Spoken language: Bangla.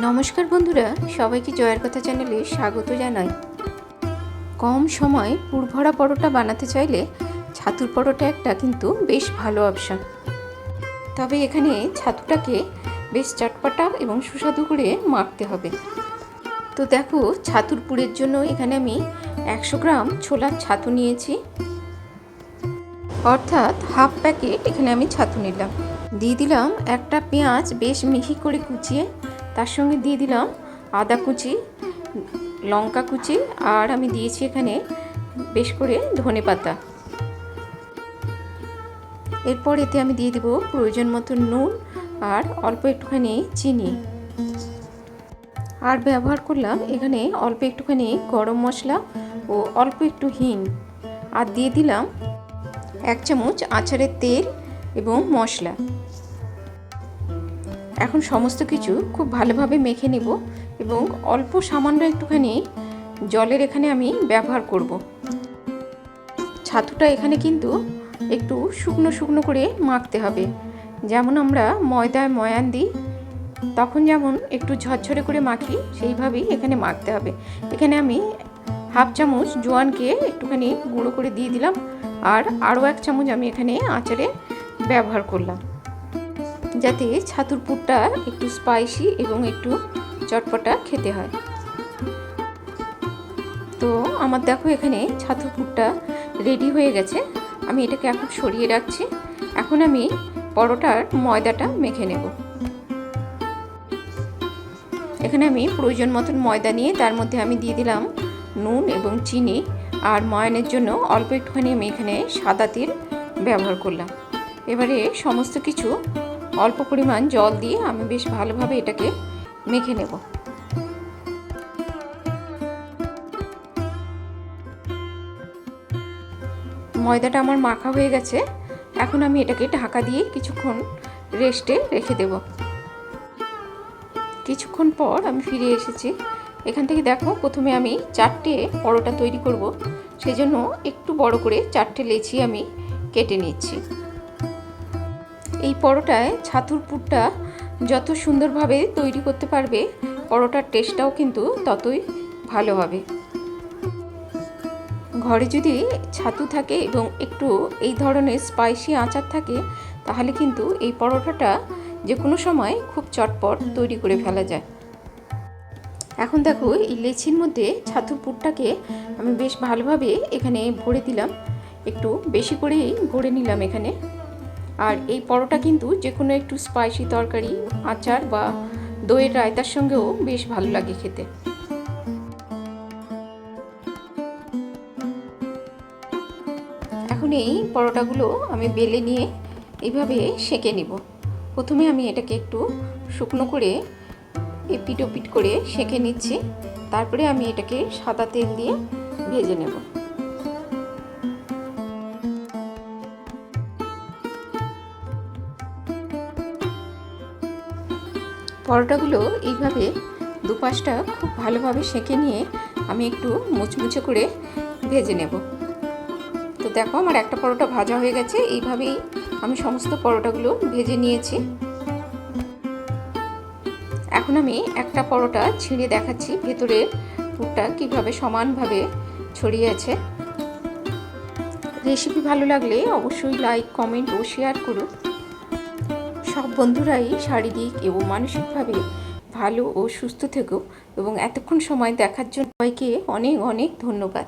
নমস্কার বন্ধুরা, সবাইকে জয়ের কথা চ্যানেলে স্বাগত জানাই। কম সময় পুরভরা পরোটা বানাতে চাইলে ছাতুর পরোটা একটা কিন্তু বেশ ভালো অপশন তবে এখানে ছাতুটাকে বেশ চটপটা এবং সুস্বাদু করে মাখতে হবে। তো দেখো, ছাতুর পুরের জন্য এখানে আমি একশো গ্রাম ছোলার ছাতু নিয়েছি। অর্থাৎ হাফ প্যাকেট এখানে আমি ছাতু নিলাম। দিয়ে দিলাম একটা পেঁয়াজ বেশ মিহি করে কুচিয়ে তার সঙ্গে দিয়ে দিলাম আদা কুচি, লঙ্কা কুচি, আর আমি দিয়েছি এখানে বেশ করে ধনে পাতা। এরপর এতে আমি দিয়ে দিব প্রয়োজন মতো নুন আর অল্প একটুখানি চিনি। আর ব্যবহার করলাম এখানে অল্প একটুখানি গরম মশলা ও অল্প একটু হিং। আর দিয়ে দিলাম এক চামচ আচারের তেল এবং মশলা। এখন সমস্ত কিছু খুব ভালোভাবে মেখে নেব এবং অল্প সামান্য একটুখানি জলের এখানে আমি ব্যবহার করব। ছাতুটা এখানে কিন্তু একটু শুকনো শুকনো করে মাখতে হবে। যেমন আমরা ময়দায় ময়ান দিই, তখন যেমন একটু ঝরঝরে করে মাখি, সেইভাবেই এখানে মাখতে হবে। এখানে আমি হাফ চামচ জোয়ানকে একটুখানি গুঁড়ো করে দিয়ে দিলাম, আর আরও এক চামচ আমি এখানে আচারে ব্যবহার করলাম। যাতে ছাতুর পুরটা একটু স্পাইসি এবং একটু চটপটা খেতে হয়। তো আমার দেখো এখানে ছাতুর পুরটা রেডি হয়ে গেছে। আমি এটাকে এখন সরিয়ে রাখছি। এখন আমি পরোটার ময়দাটা মেখে নেব। এখানে আমি প্রয়োজন মতন ময়দা নিয়ে তার মধ্যে আমি দিয়ে দিলাম নুন এবং চিনি আর ময়নের জন্য অল্প একটুখানি আমি এখানে সাদা তেল ব্যবহার করলাম। এবারে সমস্ত কিছু অল্প পরিমাণ জল দিয়ে আমি বেশ ভালোভাবে এটাকে মেখে নেব। ময়দাটা আমার মাখা হয়ে গেছে। এখন আমি এটাকে ঢাকা দিয়ে কিছুক্ষণ রেস্টে রেখে দেব। কিছুক্ষণ পর আমি ফিরে এসেছি। এখান থেকে দেখো, প্রথমে আমি চারটে পরোটা তৈরি করব। সেই জন্য একটু বড় করে চারটে লেচি আমি কেটে নিচ্ছি। এই পরোটায় ছাতুর পুরটা যত সুন্দরভাবে তৈরি করতে পারবে, পরোটার টেস্টটাও কিন্তু ততই ভালো হবে। ঘরে যদি ছাতু থাকে এবং একটু এই ধরনের স্পাইসি আচার থাকে, তাহলে কিন্তু এই পরোটাটা যে কোনো সময় খুব চটপট তৈরি করে ফেলা যায়। এখন দেখো, এই লেচির মধ্যে ছাতুর পুরটাকে আমি বেশ ভালোভাবে এখানে ভরে দিলাম। একটু বেশি করেই ভরে নিলাম এখানে। আর এই পরোটা কিন্তু যে কোনো একটু স্পাইসি তরকারি, আচার বা দইয়ের রায়তার সঙ্গেও বেশ ভালো লাগে খেতে। এখন এই পরোটাগুলো আমি বেলে নিয়ে এইভাবে সেঁকে নিব। প্রথমে আমি এটাকে একটু শুকনো করে এপিট ওপিট করে সেঁকে নিচ্ছি। তারপরে আমি এটাকে সাদা তেল দিয়ে ভেজে নেব। পরোটাগুলো এইভাবে দুপাশটা খুব ভালোভাবে সেঁকে নিয়ে আমি একটু মুচমুচে করে ভেজে নেব। তো দেখো আমার একটা পরোটা ভাজা হয়ে গেছে, এইভাবেই আমি সমস্ত পরোটাগুলো ভেজে নিয়েছি। এখন আমি একটা পরোটা ছিঁড়ে দেখাচ্ছি ভেতরের পুরটা কীভাবে সমানভাবে ছড়িয়ে আছে। রেসিপি ভালো লাগলে অবশ্যই লাইক, কমেন্ট ও শেয়ার করুন বন্ধুরাই শারীরিক এবং মানসিকভাবে ভালো ও সুস্থ থেকো এবং এতক্ষণ সময় দেখার জন্য সবাইকে অনেক অনেক ধন্যবাদ।